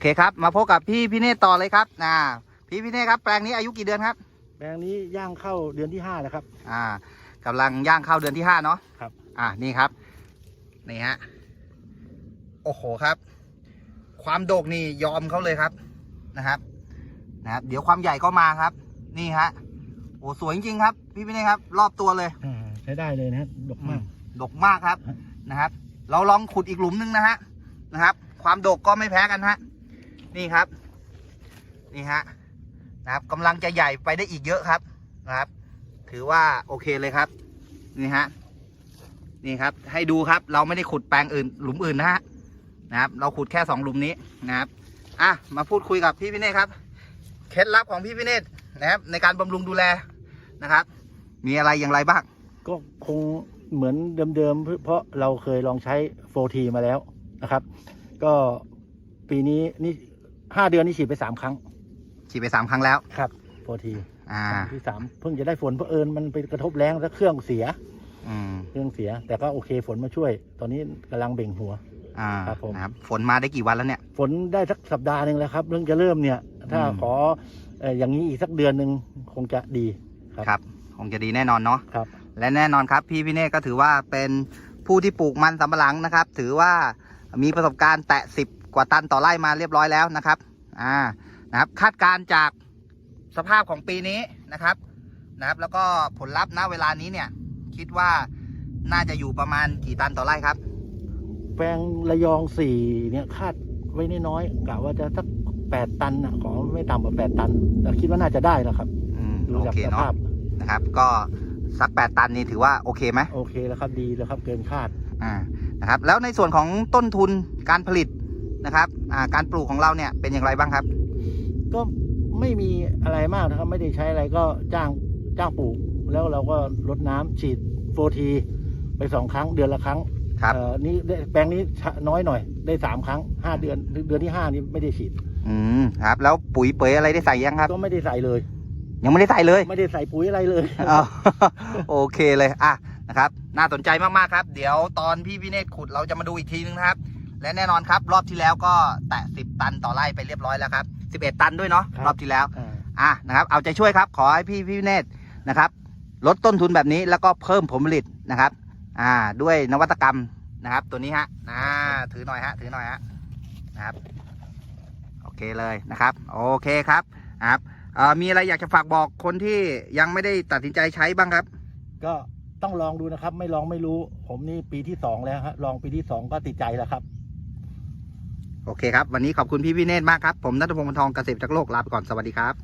เคครับ มาพบกับพี่พี่เนตรต่อเลยครับอ่าพี่พี่เนตรครับแปลงนี้อายุกี่เดือนครับ แปลงนี้ย่างเข้าเดือนที่ห้าแล้วครับ อ่ากำลังย่างเข้าเดือนที่ห้าเนาะครับ อ่านี่ครับนี่ฮะโอ้โหครับ ความโดกนี่ยอมเขาเลยครับนะครับนะครับ เดี๋ยวความใหญ่ก็มาครับ นี่ฮะโอ้สวยจริงๆครับ พี่พี่เนตรครับ รอบตัวเลยอ่าใช้ได้เลยนะฮะดกมากดกมากครับฮะนะครับ เราลองขุดอีกหลุมหนึงนะฮะนะครับ ความดกก็ไม่แพ้กันฮะ นี่ครับ นี่ฮะนะครับกำลังจะใหญ่ไปได้อีกเยอะครับนะครับ ถือว่าโอเคเลยครับ นี่ฮะนี่ครับ ให้ดูครับ เราไม่ได้ขุดแปลงอื่น หลุมอื่นนะฮะนะครับ เราขุดแค่สองหลุมนี้นะครับอะมาพูดคุยกับพี่พิเนศครับเคล็ดลับของพี่พิเนศนะครับ ในการบำรุงดูแลนะครับ มีอะไรอย่างไรบ้าง ก็คงเหมือนเดิมๆ เพราะเราเคยลองใช้โฟทีมาแล้วนะครับ ก็ปีนี้นี่ ห้าเดือนนี่ฉีดไปสามครั้งฉีดไปสามครั้งแล้ว ครับโฟทีอ่าที่สามเพิ่งจะได้ฝนเพราะเอิญมันไปกระทบแรงแล้วเครื่องเสีย อืม เครื่องเสีย แต่ก็โอเคฝนมาช่วย ตอนนี้กำลังเบ่งหัว อ่า ครับผม นะครับ ฝนมาได้กี่วันแล้วเนี่ย ฝนได้สักสัปดาห์หนึ่งแล้วครับเรื่องจะเริ่มเนี่ย ถ้าอืม ขอเอ่ออย่างนี้อีกสักเดือนหนึ่งคงจะดี ครับ ครับ คงจะดีแน่นอนเนาะ ครับ และแน่นอนครับ พี่พิเนศก็ถือว่าเป็นผู้ที่ปลูกมันสำปะหลังนะครับ ถือว่ามีประสบการณ์แตะสิบก ว่าตันต่อไร่มาเรียบร้อยแล้วนะครับอ่านะครับคาดการณ์จากสภาพของปีนี้นะครับนะครับ แล้วก็ผลลัพธ์ณเวลานี้เนี่ยคิดว่าน่าจะอยู่ประมาณกี่ตันต่อไร่ครับ แปลงระยองสี่เนี่ยคาดไว้น้อยๆกะว่าจะสักแปดตันนะขอไม่ต่ำกว่าแปดตันแต่คิดว่าน่าจะได้แล้วครับอืมดูโอจากเคสเนาะภาพนะครับ ก็สักแปดตันนี่ถือว่าโอเคไหมโอเคแล้วครับดีแล้วครับเกินคาดอ่านะครับ แล้วในส่วนของต้นทุนการผลิต นะครับอ่าการปลูกของเราเนี่ยเป็นอย่างไรบ้างครับ ก็ไม่มีอะไรมากนะครับ ไม่ได้ใช้อะไรก็จ้างจ้างปลูก แล้วเราก็รดน้ำฉีดโฟทีไปสองครั้งเดือนละครั้งครับเอ่อนี่ได้แปลงนี้น้อยหน่อย ได้สามครั้งห้าเดือนเดือนที่ห้านี้ไม่ได้ฉีด อืมครับ แล้วปุ๋ยเปยอะไรได้ใส่ยังครับ ก็ไม่ได้ใส่เลย ยังไม่ได้ใส่เลย ไม่ได้ใส่ปุ๋ยอะไรเลยอ้าวโอเคเลยอะนะครับ น่าสนใจมากๆครับ เดี๋ยวตอนพี่พิเนตขุดเราจะมาดูอีกทีนึงนะครับ และแน่นอนครับ รอบที่แล้วก็แตะ 10 ตันต่อไร่ไปเรียบร้อยแล้วครับ 11 ตันด้วยเนาะครับ รอบที่แล้ว อ่าอะนะครับ เอาใจช่วยครับ ขอให้พี่พี่พิเนตนะครับ ลดต้นทุนแบบนี้แล้วก็เพิ่มผลผลิตนะครับ อ่า ด้วยนวัตกรรมนะครับ ตัวนี้ฮะอ่าถือหน่อยฮะ ถือหน่อยฮะนะครับ โอเคเลยนะครับ โอเคครับครับเอ่อมีอะไรอยากจะฝากบอกคนที่ยังไม่ได้ตัดสินใจใช้บ้างครับ ก็ต้องลองดูนะครับ ไม่ลองไม่รู้ ผมนี่ปีที่สองแล้วฮะลองปีที่สองก็ติดใจแล้วครับ โอเคครับ วันนี้ขอบคุณพี่พิเนตรมากครับ ผมนัทพงศ์ทองเกษตรจากโลกลาไปก่อนสวัสดีครับ